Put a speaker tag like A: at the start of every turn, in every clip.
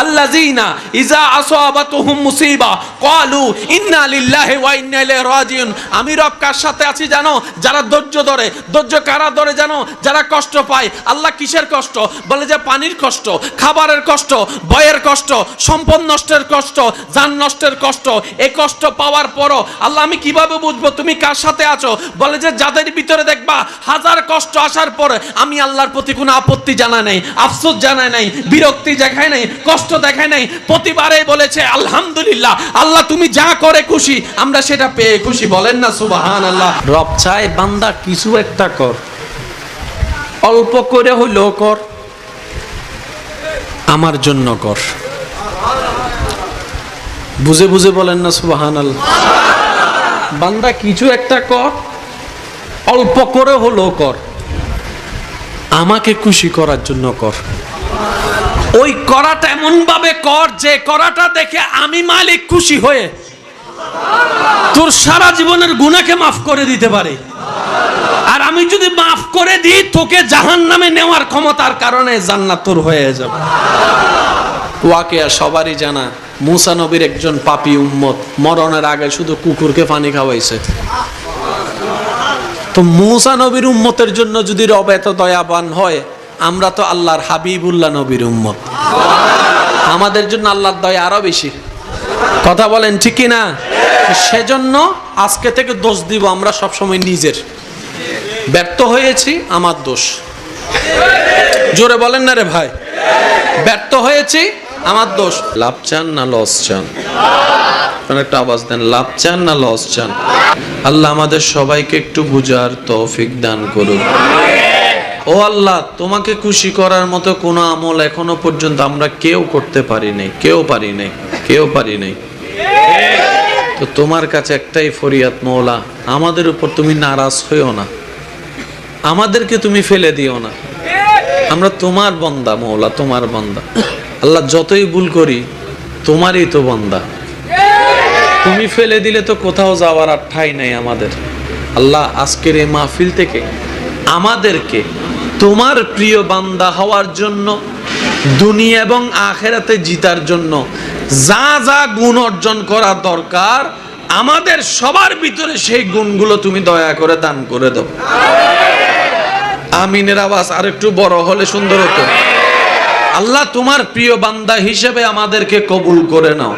A: আল্লাযীনা ইজা আসাবাতুহুম মুসিবা ক্বালু ইন্না লিল্লাহি ওয়া ইন্না ইলাইহি রাজিউন। আমি রব কার সাথে আছি জানো? যারা ধৈর্য ধরে। ধৈর্য কারা ধরে জানো? যারা কষ্ট পায়। আল্লাহ কিসের কষ্ট? বলে যে পানির কষ্ট, খাবারের কষ্ট ভয়ের কষ্ট, সম্পদ নষ্টের কষ্ট, যান নষ্টের কষ্ট। এই কষ্ট পাওয়ার পরও আল্লাহ আমি কীভাবে বুঝব? তুমি কার সাথে আছো? বলে যে যাদের ভিতরে দেখবা হাজার কষ্ট আসার পরে আমি আল্লাহর প্রতি কোনো আপত্তি জানা নেই, আফসোস জানায় নাই, বিরক্তি দেখায় নাই, কষ্ট দেখায় নাই, প্রতিবারে বলেছে, আলহামদুলিল্লাহ, আল্লাহ তুমি যা করে খুশি, আমরা সেটা পেয়ে খুশি। বলেন না সুবাহান আল্লাহ রব চায়, বান্দা কিছু একটা কর। অল্প করে হইলেও কর। আমার জন্য কর। বুঝে বুঝে বলেন না সুবাহান আল্লাহ বান্দা কিছু একটা কর, অল্প করে হলেও কর। আমাকে খুশি করার জন্য কর। ওই করাটা এমন ভাবে কর যে করাটা দেখে আমি মালিক খুশি হয়ে তোর সারা জীবনের গুণাকে মাফ করে দিতে পারে। আর আমি যদি মাফ করে দিই, তোকে জাহান নামে নেওয়ার ক্ষমতার কারণে জান্নাত তোর হয়ে যাবে। ওয়াকে আর সবারই জানা, মুসা নবীর একজন পাপি উম্মত, মরণের আগে শুধু কুকুরকে পানি খাওয়াইছে। তো মুসা নবীর উম্মতের জন্য যদি রব এত দয়াবান হয় আমরা তো আল্লাহর হাবিবুল্লাহ নবীর উম্মত। আমাদের জন্য আল্লাহর দয়া আরও বেশি। কথা বলেন ঠিক না সেজন্য আজকে থেকে দোষ দিব আমরা সবসময় নিজের। ব্যর্থ হয়েছি, আমার দোষ। জোরে বলেন না রে ভাই। ব্যর্থ হয়েছি, আমার দোষ। লাভ চান না লস চান? একটা আওয়াজ দেন, লাভ চান না লস চান? আল্লাহ আমাদের সবাইকে একটু বুঝার তৌফিক দান করুন ও আল্লাহ, তোমাকে খুশি করার মতো কোনো আমল এখনও পর্যন্ত আমরা কেউ করতে পারি নাই কেউ পারি নাই কেউ পারি নাই তো তোমার কাছে একটাই ফরিয়াদ মৌলা আমাদের উপর তুমি নারাজ হইও না। আমাদেরকে তুমি ফেলে দিও না। আমরা তোমার বন্দা মৌলা তোমার বন্দা। আল্লাহ, যতই ভুল করি, তোমারই তো বন্দা। তুমি ফেলে দিলে তো কোথাও যাওয়ার আর ঠাই নাই আমাদের। আল্লাহ, আজকের এই মাহফিল থেকে আমাদেরকে তোমার প্রিয় বান্দা হওয়ার জন্য, দুনিয়া এবং আখেরাতে জিতার জন্য যা যা গুণ অর্জন করা দরকার, আমাদের সবার ভিতরে সেই গুণগুলো তুমি দয়া করে দান করে দাও। আমিনের আওয়াজ আর একটু বড় হলে সুন্দর হতো। আল্লাহ তোমার প্রিয় বান্দা হিসেবে আমাদেরকে কবুল করে নাও।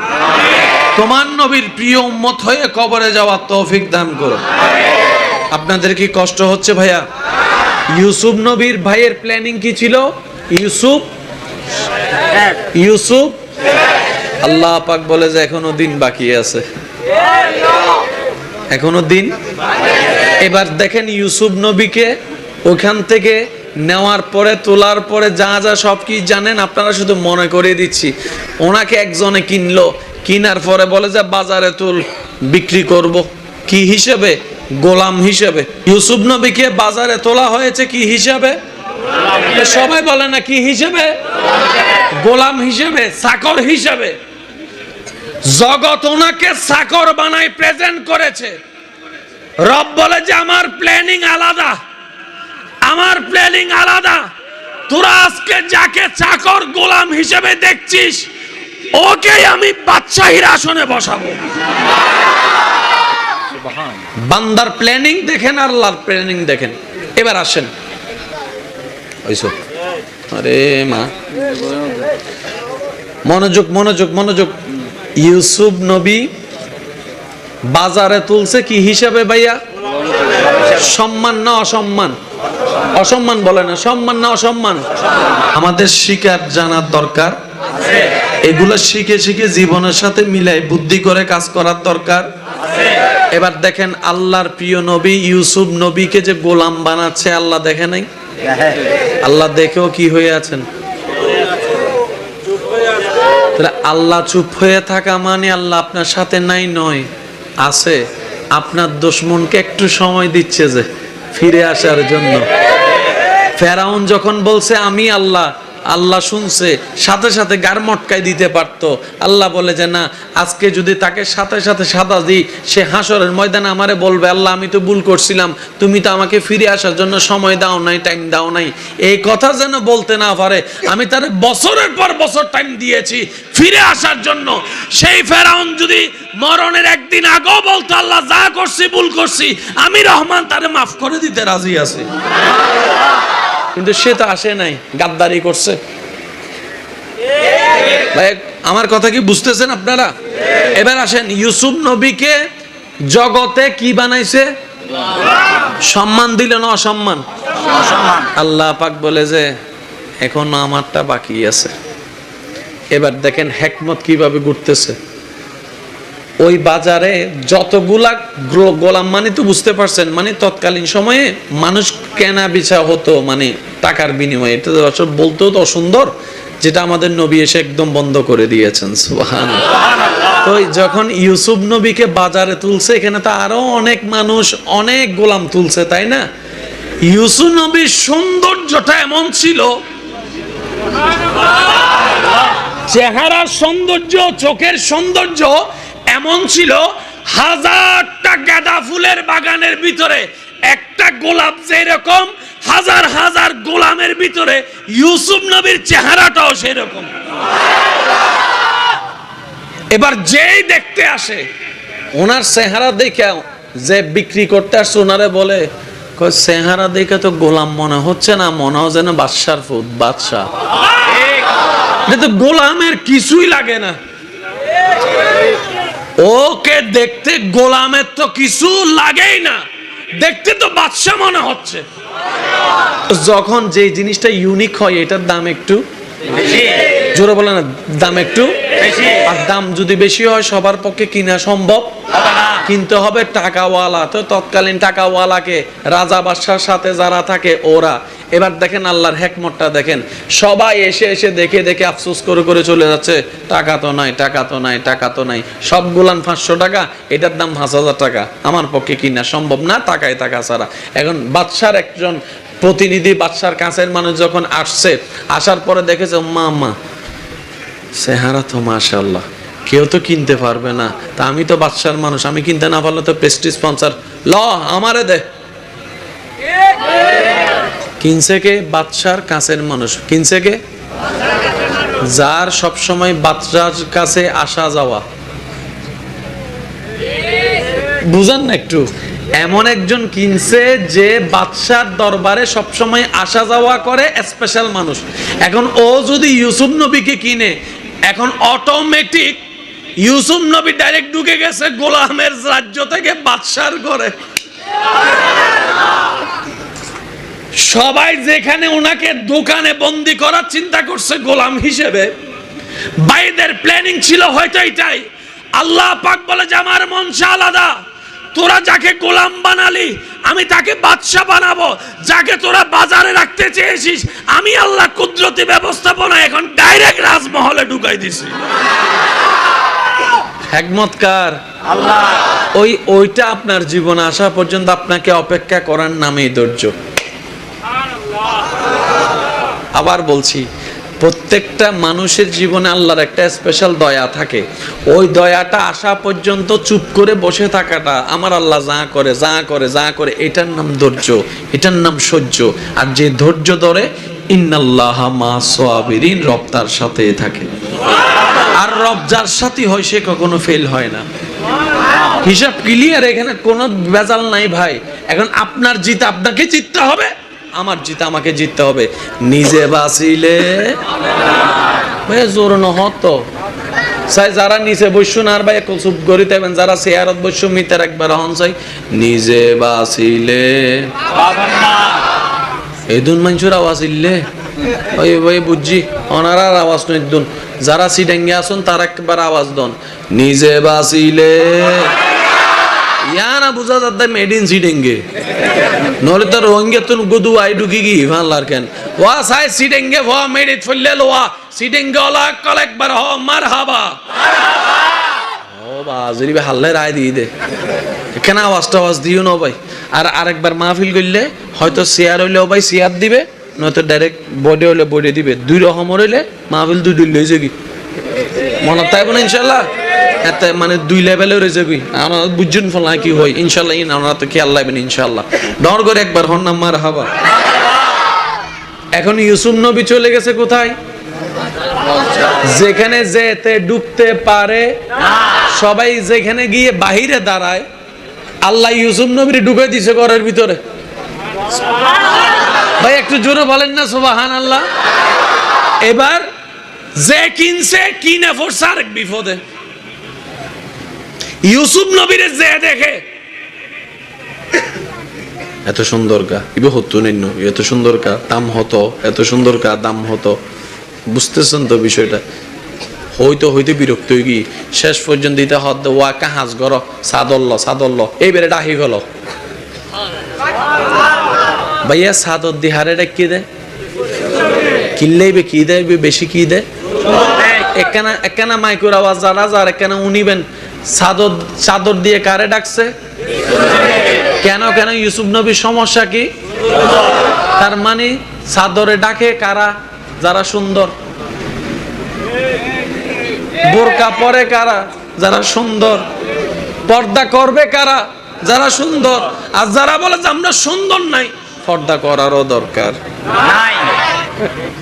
A: তোমার নবীর প্রিয় উম্মত হয়ে কবরে যাওয়ার তৌফিক দান করো। আপনাদের কি কষ্ট হচ্ছে ভাইয়া? ইউসুফ নবীর ভাইয়ের প্ল্যানিং কি ছিল? ইউসুফ? ইউসুফ? আল্লাহ পাক বলে যে এখনও দিন বাকি আছে। এখনও দিন? এবার দেখেন ইউসুফ নবীকে ওখান থেকে নেওয়ার পরে, তোলার পরে যা যা সব কি জানেন? আপনারা শুধু মনে করে দিচ্ছি। ওনাকে একজনে কিনলো। কিনার পরে বলে যে, বাজারে তুল, বিক্রি করব। কি হিসেবে? গোলাম হিসেবে। ইউসুফ নবীকে বাজারে তোলা হয়েছে কি হিসাবে? সবাই বলে না, কি হিসেবে? গোলাম হিসেবে চাকর হিসেবে। জগৎ ওনাকে চাকর বানাই প্রেজেন্ট করেছে। রব বলে যে, আমার প্ল্যানিং আলাদা। আমার প্ল্যানিং আলাদা। তোরা আজকে যাকে চাকর গোলাম হিসেবে দেখছিস ওকে আমি বাদশাহীর আসনে বসাবো। বান্দার প্ল্যানিং দেখেন আর আল্লাহর প্ল্যানিং দেখেন। এবার আসেন। আরে মা। মনোযোগ মনোযোগ মনোযোগ। ইউসুফ নবী বাজারে তুলছে কি হিসাবে ভাইয়া? সম্মান না অসম্মান? অসম্মান বলে না, সম্মান না অসম্মান? আমাদের শিকার জানার দরকার। এগুলো শিখে শিখে জীবনের সাথে মিলাই বুদ্ধি করে কাজ করার দরকার। এবার দেখেন আল্লাহর প্রিয় নবী ইউসুফ নবীকে যে গোলাম বানাচ্ছে, আল্লাহ দেখে নাই? আল্লাহ দেখেও কি হয়ে আছেন? তাহলে আল্লাহ চুপ হয়ে থাকা মানে আল্লাহ আপনার সাথে নাই নয়, আছে। আপনার দুশ্মনকে একটু সময় দিচ্ছে যে ফিরে আসার জন্য। ফেরাউন যখন বলছে, আমি আল্লাহ আল্লাহ শুনছে, সাথে সাথে গার মটকায় দিতে পারতো। আল্লাহ বলে যে, না, আজকে যদি তাকে সাথে সাথে সাদা দিই, সে হাসরের ময়দানে আমারে বলবে, আল্লাহ, আমি তো ভুল করছিলাম, তুমি তো আমাকে ফিরে আসার জন্য সময় দাও নাই টাইম দাও নাই। এই কথা যেন বলতে না পারে, আমি তার বছরের পর বছর টাইম দিয়েছি, ফিরে আসার জন্য। সেই ফেরাউন যদি মরণের একদিন আগেও বলতো, আল্লাহ, যা করছি, ভুল করছি, আমি রহমান তারে মাফ করে দিতে রাজি আছি। কিন্তু সে তো আসে নাই গাদ্দারি করছে। ভাই আমার কথা কি বুঝতেছেন আপনারা? এবার আসেন ইউসুফ নবীকে জগতে কি বানাইছে? সম্মান দিল না অসম্মান। আল্লাহ পাক বলে যে এখনও আমারটা বাকি আছে। এবার দেখেন হেকমত কীভাবে ঘুরতেছে। ওই বাজারে যতগুলা গোলাম মানে তো বুঝতে পারছেন মানে তৎকালীন সময়ে মানুষ কেনা বেচা হতো মানে টাকার বিনিময়ে। এটা আসলে বলতেও তো সুন্দর যেটা আমাদের নবী এসে একদম বন্ধ করে দিয়েছেন সুবহান তো যখন ইউসুফ নবীকে বাজারে তুলছে, এখানে তো আরও অনেক মানুষ, অনেক গোলাম তুলছে, তাই না? ইউসুফ নবীর সৌন্দর্যটা এমন ছিল, চেহারার সৌন্দর্য, চোখের সৌন্দর্য এমন ছিল, হাজারটা গাঁদা ফুলের বাগানের ভিতরে একটা গোলাপ যেরকম, হাজার হাজার গোলামের ভিতরে ইউসুফ নবীর চেহারাটাও সেরকম। এবার যেই দেখতে আসে, ওনার চেহারা দেখে যে বিক্রি করতে আসছে, ওনারে বলে চেহারা দেখে তো গোলাম মনে হচ্ছে না, মনে হয় যেন বাদশার ফুদ বাদশাহ। গোলামের কিছুই লাগে না। ওকে দেখতে গোলামের তো কিছু লাগেই না। দেখতে তো বাদশা মনে হচ্ছে। যখন যে জিনিসটা ইউনিক হয় এটার দাম একটু? জোরে বলে না দাম একটু? আর দাম যদি বেশি হয় সবার পক্ষে কিনা সম্ভব? কিনতে হবে টাকাওয়ালা। তো তৎকালীন টাকাওয়ালাকে রাজা বাদশার সাথে যারা থাকে ওরা। এবার দেখেন আল্লাহর হেকমতটা দেখেন। সবাই এসে এসে দেখে দেখে আফসোস করে করে চলে যাচ্ছে। টাকা তো নাই টাকা তো নাই টাকা তো নাই। সব গুলান পাঁচশো টাকা এটার দাম পাঁচ হাজার টাকা। আমার পক্ষে কিনা সম্ভব না টাকায় টাকা ছাড়া। এখন বাদশার একজন প্রতিনিধি বাদশার কাছের মানুষ যখন আসছে আসার পরে দেখেছে মা মা চেহারা তো মাশাল্লাহ কেউ তো কিনতে পারবে না। তা আমি তো বাদশার মানুষ, আমি কিনতে না পারলে তো প্রেস্টিজ স্পন্সার ল, আমারে দে। কিনছে কে? বাদশার কাছের মানুষ। কিনছে কে? যার বাদশার কাছে আসা যাওয়া। বুঝান না একটু। এমন একজন কিনছে যে বাদশার দরবারে সবসময় আসা যাওয়া করে স্পেশাল মানুষ। এখন ও যদি ইউসুফ নবীকে কিনে এখন অটোমেটিক ইউসুফ নবী ডাইরেক্ট ঢুকে গেছে গোলামের রাজ্য থেকে বাদশার করে সবাই যেখানে ওনাকে দোকানে বন্দি করার চিন্তা করছে গোলাম হিসেবে বাইদের প্ল্যানিং ছিল হয়তো এটাই। আল্লাহ পাক বলে যে, আমার মনসা আলাদা। তোরা যাকে গোলাম বানালি আমি তাকে বাদশা বানাবো যাকে তোরা বাজারে রাখতে চেয়েছিস আমি আল্লাহ কুদরতি ব্যবস্থাপনা এখন ডাইরেক্ট রাজমহলে ঢুকাই দিছি। একমতকার ওই ওইটা আপনার জীবনে আসা পর্যন্ত আপনাকে অপেক্ষা করার নামেই ধৈর্য। আবার বলছি প্রত্যেকটা মানুষের জীবনে আল্লাহর একটা স্পেশাল দয়া থাকে। ওই দয়াটা আসা পর্যন্ত চুপ করে বসে থাকাটা আমার আল্লাহ যা করে যা করে যা করে, এটার নাম ধৈর্য, এটার নাম সহ্য। আর যে ধৈর্য ধরে, ইন্নাল্লাহ মা সোয়াবিরিন রব তার সাথে থাকে। আর রব যার সাথে হয়, সে কখনো ফেল হয় না। হিসাব ক্লিয়ার এখানে কোনো বেজাল নাই ভাই। এখন আপনার জিত আপনাকে জিততে হবে। আমার জিত আমাকে জিততে হবে। নিজে বাঁচিলে। জোর যারা নিচে বসু না, আর ভাই চুপ করি যারা চেয়ারত বসু মিটার একবার হন চাই। নিজে বাঁচিলে। এই দুন মানুষের আওয়াজ ইল্লে ওই ওই বুঝছি আওয়াজ দুন যারা সিডেঙ্গে আসুন তার একবার আওয়াজ দন। নিজে বাঁচিলে। ইয়া না বুঝা যাতে মেড ইন সিডেঙ্গে নহলে তো রোহিঙ্গে তো গুদু আই ঢুকি গি ভাল্লার কেন ওয়া সাই সিডেঙ্গে ভ মেড ইট ফুললে লোয়া সিডেঙ্গে ওলা, কল একবার হ হাল্লে রায় দিয়ে দে। কেন আওয়াজ দিও না ভাই। আর আরেকবার মাহফিল করলে, হয়তো শেয়ার হইলেও ভাই শেয়ার দিবে, নয়তো ডাইরেক্ট বডি হলে বডি দিবে। দুই রকম হইলে মাহফিল দুই দুই লইছে কি মনত থাকব না ইনশাল্লাহ এতে মানে দুই লেভেলে রয়েছে কি আমরা বুঝছেন ফলা কি হয় ইনশাল্লাহ ইন আমরা তো খেয়াল লাগবেন ইনশাল্লাহ ডর করে একবার, হন না, মার হাবা। এখন ইউসুফ নবী চলে গেছে কোথায়? যেখানে যেতে ডুবতে পারে, সবাই যেখানে গিয়ে বাহিরে দাঁড়ায়, আল্লাহ ইউসুফ নবীর ডুবে দিছে ঘরের ভিতরে। ভাই, একটু জোরে বলেন না সুবাহান আল্লাহ এবার যে কিনছে কিনে পড়ছে আরেক বিপদে। ইউসুফ নবীরে যে দেখে। এত সুন্দর গা ইবে হতো নিন্ন এত সুন্দর কা দাম হতো, এত সুন্দর কা দাম হতো। বুঝতেছেন তো বিষয়টা? হইতে হইতে বিরক্ত হয়ে গি শেষ পর্যন্ত দিতে হদ ওয়া, কাহাজ গর, সাদল্ল সাদল্ল। এইবারে ডাহি গেল ভাইয়া সাদর দিহারে কি দেয় কিনলেই কি দেয় বেশি কি দেয় একখানা একখানা মাইকুর আওয়াজ যারা যার একখানা উনিবেন চাদর চাদর দিয়ে কারে ডাকছে? কেন কেন? ইউসুফ নবীর সমস্যা কি? তার মানে চাদরে ডাকে কারা? যারা সুন্দর। বোরকা পরে কারা? যারা সুন্দর। পর্দা করবে কারা? যারা সুন্দর। আর যারা বলে যে আমরা সুন্দর নাই, পর্দা করারও দরকার। সুবহানাল্লাহ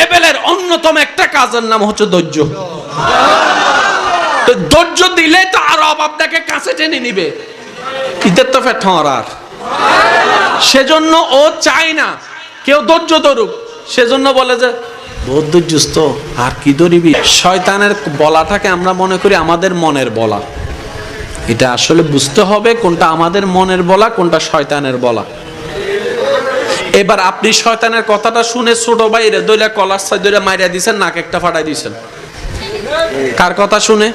A: লেভেলের অন্যতম একটা কাজের নাম হচ্ছে ধৈর্য। তো ধৈর্য দিলে তো আরও আপনাকে কাছে টেনে নিবে। সেজন্য ও চায় না, কেউ ধৈর্য ধরুক। সেজন্য বলে যে, বহুত ধৈর্যস্ত আর কি ধরিবি? শয়তানের বলাটাকে আমরা মনে করি আমাদের মনের বলা। এটা আসলে বুঝতে হবে কোনটা আমাদের মনের বলা, কোনটা শয়তানের বলা। এবার আপনি শয়তানের কথাটা শুনে ছোট বাইরে দইলা কলার সাইড দইলা মাইরা দিছেন, নাক একটা ফাটাই দিছেন। কার কথা শুনে?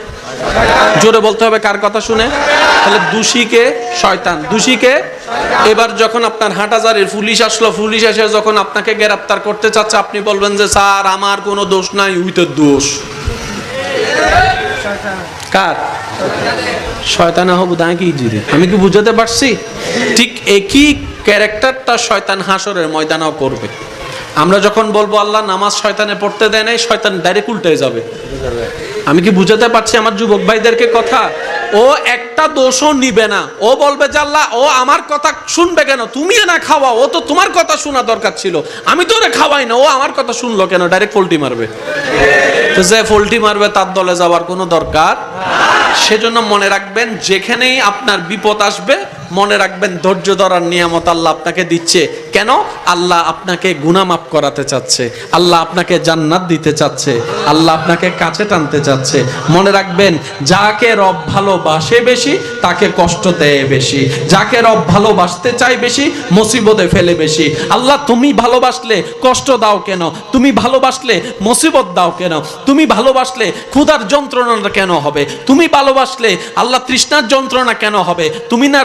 A: জোরে বলতে হবে কার কথা শুনে? তাহলে দোষীকে শয়তান। দোষীকে এবার যখন আপনার হাটাজারের পুলিশ আসলো, পুলিশ এসে যখন আপনাকে গ্রেপ্তার করতে চাচ্ছে, আপনি বলবেন যে, স্যার, আমার কোনো দোষ নাই উইতের দোষ। কার? শয়তান হব দাঁকি জুড়ে? আমি কি বুঝাতে পারছি? ঠিক একই ক্যারেক্টারটা শয়তান হাসরের ময়দানেও করবে। আমরা যখন বলব, আল্লাহ, নামাজ শয়তানে পড়তে দেয় নাই, শয়তান ডাইরেক্ট উল্টে যাবে। আমি কি বুঝাতে পারছি আমার যুবক ভাইদেরকে কথা? ও একটা দোষও নিবে না। ও বলবে যে, আল্লাহ, ও আমার কথা শুনবে কেন? তুমি না খাওয়া ও তো তোমার কথা শোনা দরকার ছিল। আমি তো ওরা খাওয়াই না। ও আমার কথা শুনলো কেন? ডাইরেক্ট পোল্টি মারবে। তো যে পোল্টি মারবে তার দলে যাওয়ার কোনো দরকার? সেজন্য মনে রাখবেন, যেখানেই আপনার বিপদ আসবে মনে রাখবেন, ধৈর্য ধরার নিয়ামত আল্লাহ আপনাকে দিচ্ছে। কেন? আল্লাহ আপনাকে মাফ করাতে চাচ্ছে। আল্লাহ আপনাকে জান্নাত দিতে চাচ্ছে। আল্লাহ আপনাকে কাছে টানতে চাচ্ছে। মনে রাখবেন, যাকে রব ভালোবাসে বেশি, তাকে কষ্ট দেয় বেশি। যাকে রব ভালোবাসতে চায় বেশি, মুসিবতে ফেলে বেশি। আল্লাহ, তুমি ভালোবাসলে কষ্ট দাও কেন? তুমি ভালোবাসলে মুসিবত দাও কেন? তুমি ভালোবাসলে ক্ষুধার যন্ত্রণা কেন হবে? তুমি ভালোবাসলে আল্লাহ তৃষ্ণার যন্ত্রণা কেন হবে? তুমি না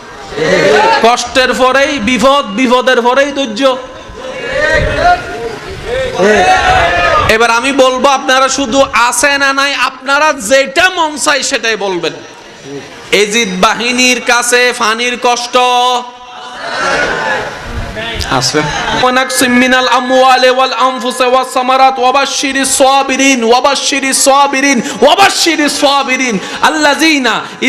A: কষ্টের পরেই, বিপদ, বিপদের পরেই ধৈর্য। এবার আমি বলব, আপনারা শুধু আছে না নাই, আপনারা যেটা মন চাই সেটাই বলবেন। এজিদ বাহিনীর কাছে ফানির কষ্ট। মিনাল ওয়াল ওয়াস সামারাত ওয়াবাশশিরিস ওয়াবাশশিরিস ওয়াবাশশিরিস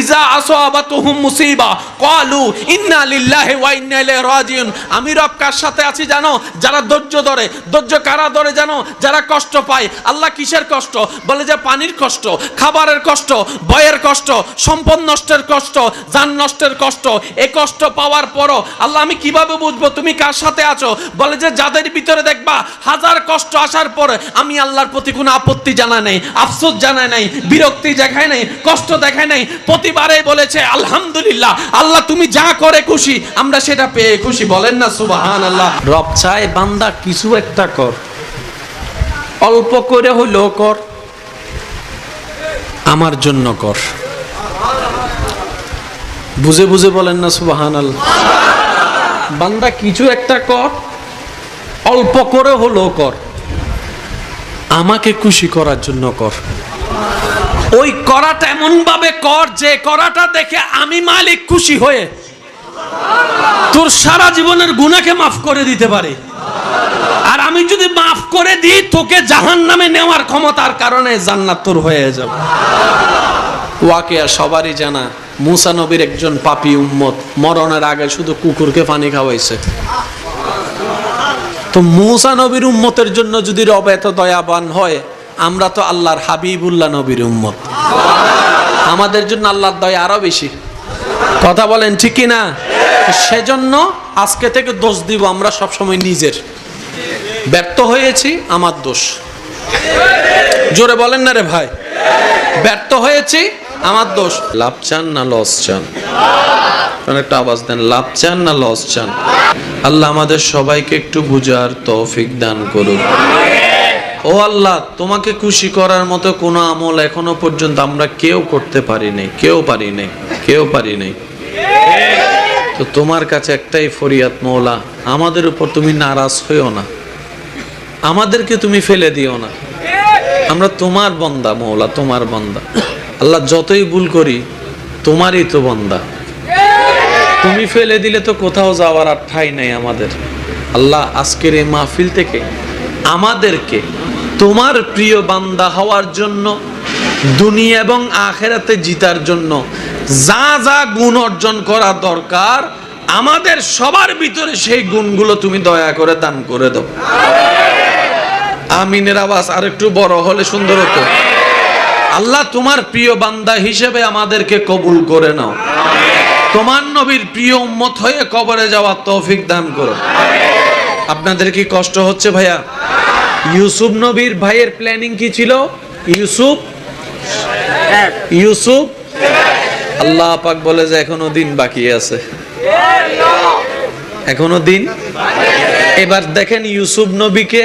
A: ইযা আসাবাতুহুম মুসিবা ক্বালু ইন্না লিল্লাহি ওয়া ইন্না ইলাইহি রাজিউন আমি রব কার সাথে আছি জানো? যারা ধৈর্য ধরে। ধৈর্য কারা ধরে জানো? যারা কষ্ট পায়। আল্লাহ কিসের কষ্ট? বলে যে পানির কষ্ট, খাবারের কষ্ট, বয়ের কষ্ট, সম্পদ নষ্টের কষ্ট, যান নষ্টের কষ্ট। এ কষ্ট পাওয়ার পরও আল্লাহ আমি কীভাবে বুঝব? তুমি কার সাথে আছো, বলে যে যাদের ভিতরে দেখবা হাজার কষ্ট আসার পরে আমি আল্লাহর প্রতি কোনো আপত্তি জানা নেই, আফসোস জানা নেই, বিরক্তি দেখায় নেই, কষ্ট দেখায় নেই। প্রতিবারে বলেছে, আলহামদুলিল্লাহ, আল্লাহ তুমি যা করে খুশি, আমরা সেটা পেয়ে খুশি। বলেন না সুবাহান আল্লাহ রব চায় বান্দা কিছু একটা কর, অল্প করে হইলেও কর, আমার জন্য কর। বুঝে বুঝে বলেন না সুবাহান আল্লাহ বান্দা কিছু একটা কর, অল্প করে হলেও কর। আমাকে খুশি করার জন্য কর। ওই করাটা এমন ভাবে কর যে করাটা দেখে আমি মালিক খুশি হয়ে তোর সারা জীবনের গুণাকে মাফ করে দিতে পারে। আর আমি যদি মাফ করে দিই, তোকে জাহান নামে নেওয়ার ক্ষমতার কারণে জান্নাত তোর হয়ে যাবে। ওয়াকিয়া সবারই জানা, মুসা নবীর একজন পাপি উম্মত, মরণের আগে শুধু কুকুরকে পানি খাওয়াইছে। তো মুসা নবীর উম্মতের জন্য যদি রব এত দয়াবান হয়, আমরা তো আল্লাহর হাবিবুল্লাহ নবীর উম্মত। আমাদের জন্য আল্লাহর দয়া আরও বেশি। কথা বলেন ঠিক না সেজন্য আজকে থেকে দোষ দিব আমরা সবসময় নিজের। ব্যর্থ হয়েছি, আমার দোষ। জোরে বলেন না রে ভাই। ব্যর্থ হয়েছি আমার দোষ। লাভ চান না লস চান। একটা আওয়াজ দেন, লাভ চান না লস চান? আল্লাহ আমাদের সবাইকে একটু বুঝার তৌফিক দান করুন ও আল্লাহ, তোমাকে খুশি করার মতো কোনো আমল এখনও পর্যন্ত আমরা কেউ করতে পারি নাই কেউ পারি নাই কেউ পারি নাই তো তোমার কাছে একটাই ফরিয়াদ, মৌলা, আমাদের উপর তুমি নারাজ হইও না। আমাদেরকে তুমি ফেলে দিও না। আমরা তোমার বন্দা, মৌলা, তোমার বন্দা। আল্লাহ যতই ভুল করি, তোমারই তো বন্দা। তুমি ফেলে দিলে তো কোথাও যাওয়ার আর ঠাই নাই আমাদের। আল্লাহ আজকের এই মাহফিল থেকে আমাদেরকে তোমার প্রিয় বান্দা হওয়ার জন্য, দুনিয়া এবং আখেরাতে জিতার জন্য যা যা গুণ অর্জন করা দরকার, আমাদের সবার ভিতরে সেই গুণগুলো তুমি দয়া করে দান করে দাও। আমিনের আওয়াজ আর একটু বড় হলে সুন্দর হতো। আল্লাহ তোমার প্রিয় বান্দা হিসেবে আমাদেরকে কবুল করে নাও। তোমার নবীর প্রিয় উম্মত হয়ে কবরে যাওয়ার তৌফিক দান করো। আপনাদের কি কষ্ট হচ্ছে ভাইয়া? ইউসুফ নবীর ভাইয়ের প্ল্যানিং কি ছিল? ইউসুফ? ইউসুফ? আল্লাহ পাক বলে যে এখনও দিন বাকি আছে। এখনও দিন? এবার দেখেন ইউসুফ নবীকে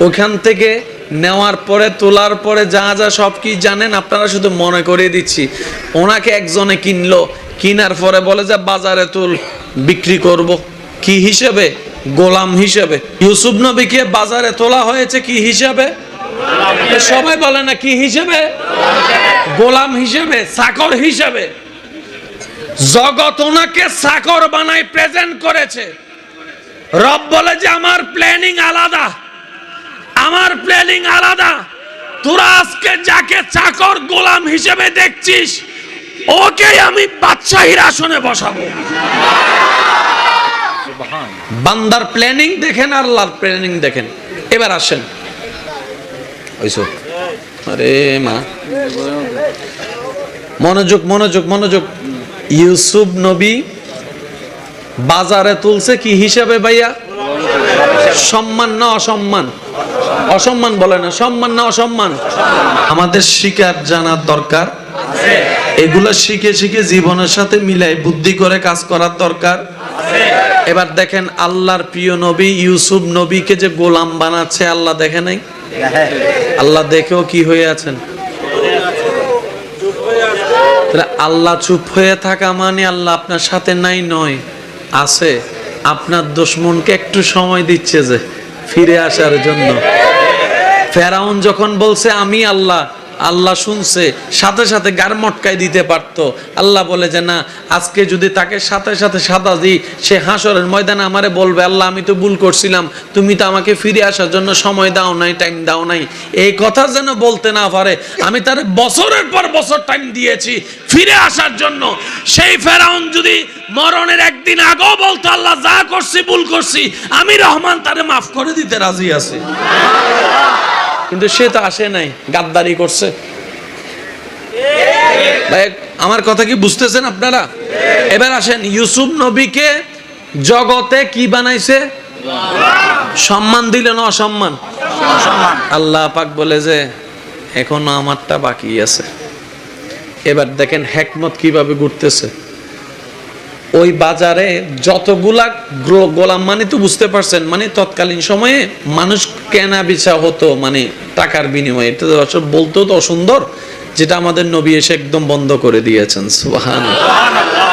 A: ওখান থেকে নেওয়ার পরে, তোলার পরে যা যা সব কি জানেন? আপনারা শুধু মনে করিয়ে দিচ্ছি। ওনাকে একজনে কিনলো। কিনার পরে বলে যে, বাজারে তুল, বিক্রি করব। কি হিসেবে? গোলাম হিসেবে। ইউসুফ নবীকে বাজারে তোলা হয়েছে কি হিসেবে? সবাই বলে না, কি হিসেবে? গোলাম হিসেবে চাকর হিসেবে। জগৎ ওনাকে চাকর বানায় প্রেজেন্ট করেছে। রব বলে যে, আমার প্ল্যানিং আলাদা। আমার প্ল্যানিং আলাদা। তোরা আজকে যাকে চাকর গোলাম হিসেবে দেখছিস, ওকে আমি বাদশাহীর আসনে বসাবো। বান্দার প্ল্যানিং দেখেন আর আল্লাহর প্ল্যানিং দেখেন। এবার আসেন। আরে মা। মনোযোগ মনোযোগ মনোযোগ। ইউসুফ নবী বাজারে তুলছে কি হিসাবে ভাইয়া? সম্মান না অসম্মান? অসম্মান বলে না, সম্মান না অসম্মান? আমাদের শিকার জানার দরকার। এগুলো শিখে শিখে জীবনের সাথে মিলাই বুদ্ধি করে কাজ করার দরকার। এবার দেখেন আল্লাহর প্রিয় নবী ইউসুফ নবীকে যে গোলাম বানাচ্ছে, আল্লাহ দেখে নাই? আল্লাহ দেখেও কি হয়ে আছেন? আল্লাহ চুপ হয়ে থাকা মানে আল্লাহ আপনার সাথে নাই, নয়, আছে। আপনার দুশ্মনকে একটু সময় দিচ্ছে যে ফিরে আসার জন্য। ফেরাউন যখন বলছে, আমি আল্লাহ। আল্লাহ শুনছে, সাথে সাথে গার মটকায় দিতে পারতো। আল্লাহ বলে যে, না, আজকে যদি তাকে সাথে সাথে সাদা দিই, সে হাসরের ময়দানে আমারে বলবে, আল্লাহ, আমি তো ভুল করছিলাম। তুমি তো আমাকে ফিরে আসার জন্য সময় দাও নাই টাইম দাও নাই। এই কথা যেন বলতে না পারে, আমি তার বছরের পর বছর টাইম দিয়েছি ফিরে আসার জন্য। সেই ফেরাউন যদি মরণের একদিন আগেও বলতো আল্লাহ যা করছি ভুল করছি আমি রহমান তারে মাফ করে দিতে রাজি আছি। কিন্তু সে তো আসে নাই গাদ্দারি করছে। আমার কথা কি বুঝতেছেন আপনারা? এবার আসেন ইউসুফ নবীকে জগতে কি বানাইছে? সম্মান দিলেন অসম্মান। আল্লাহ পাক বলে যে এখনও আমারটা বাকি আছে। এবার দেখেন হেকমত কীভাবে ঘুরতেছে। ওই বাজারে যতগুলা গোলাম মানে তো বুঝতে পারছেন মানে তৎকালীন সময়ে মানুষ কেনা বেচা হতো মানে টাকার বিনিময়ে। এটা তো বলতেও তো অসুন্দর, যেটা আমাদের নবী এসে একদম বন্ধ করে দিয়েছেন সুবহান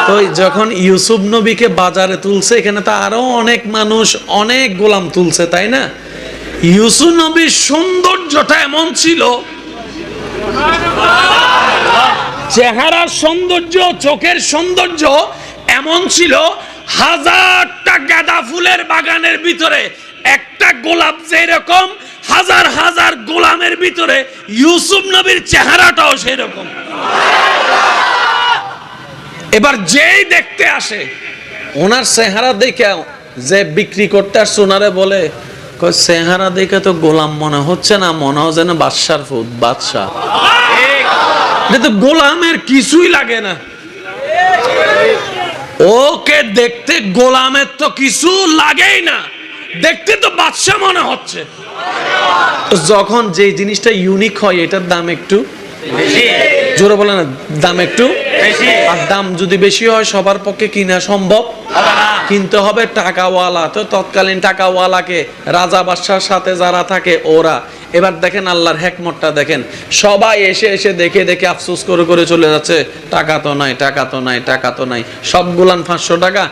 A: তো যখন ইউসুফ নবীকে বাজারে তুলছে, এখানে তো আরও অনেক মানুষ, অনেক গোলাম তুলছে, তাই না? ইউসুফ নবীর সৌন্দর্যটা এমন ছিল, চেহারার সৌন্দর্য, চোখের সৌন্দর্য এমন ছিল, হাজারটা গাঁদা ফুলের বাগানের ভিতরে, একটা গোলাপ যেরকম, হাজার হাজার গোলামের ভিতরে ইউসুফ নবীর চেহারাটাও সেরকম। এবার যেই দেখতে আসে, ওনার চেহারা দেখে যে বিক্রি করতে আসছে, ওনারে বলে চেহারা দেখে তো গোলাম মনে হচ্ছে না, মনে হয় যেন বাদশার ফুদ বাদশাহ। গোলামের কিছুই লাগে না। ওকে দেখতে গোলামের তো কিছু লাগেই না। দেখতে তো বাদশা মনে হচ্ছে। যখন যে জিনিসটা ইউনিক হয়, এটার দাম একটু জোরে বলে না, দাম একটু আর দাম যদি বেশি হয়, সবার পক্ষে কিনা সম্ভব? কিনতে হবে টাকাওয়ালা। তো তৎকালীন টাকাওয়ালাকে, রাজা বাদশার সাথে যারা থাকে, ওরা এবার দেখেন আল্লাহর হেকমতটা দেখেন। সবাই এসে এসে দেখে দেখে আফসোস করে করে চলে যাচ্ছে, টাকা তো নাই, টাকা তো নাই, টাকা তো নাই। সব গুলান পাঁচশো টাকা।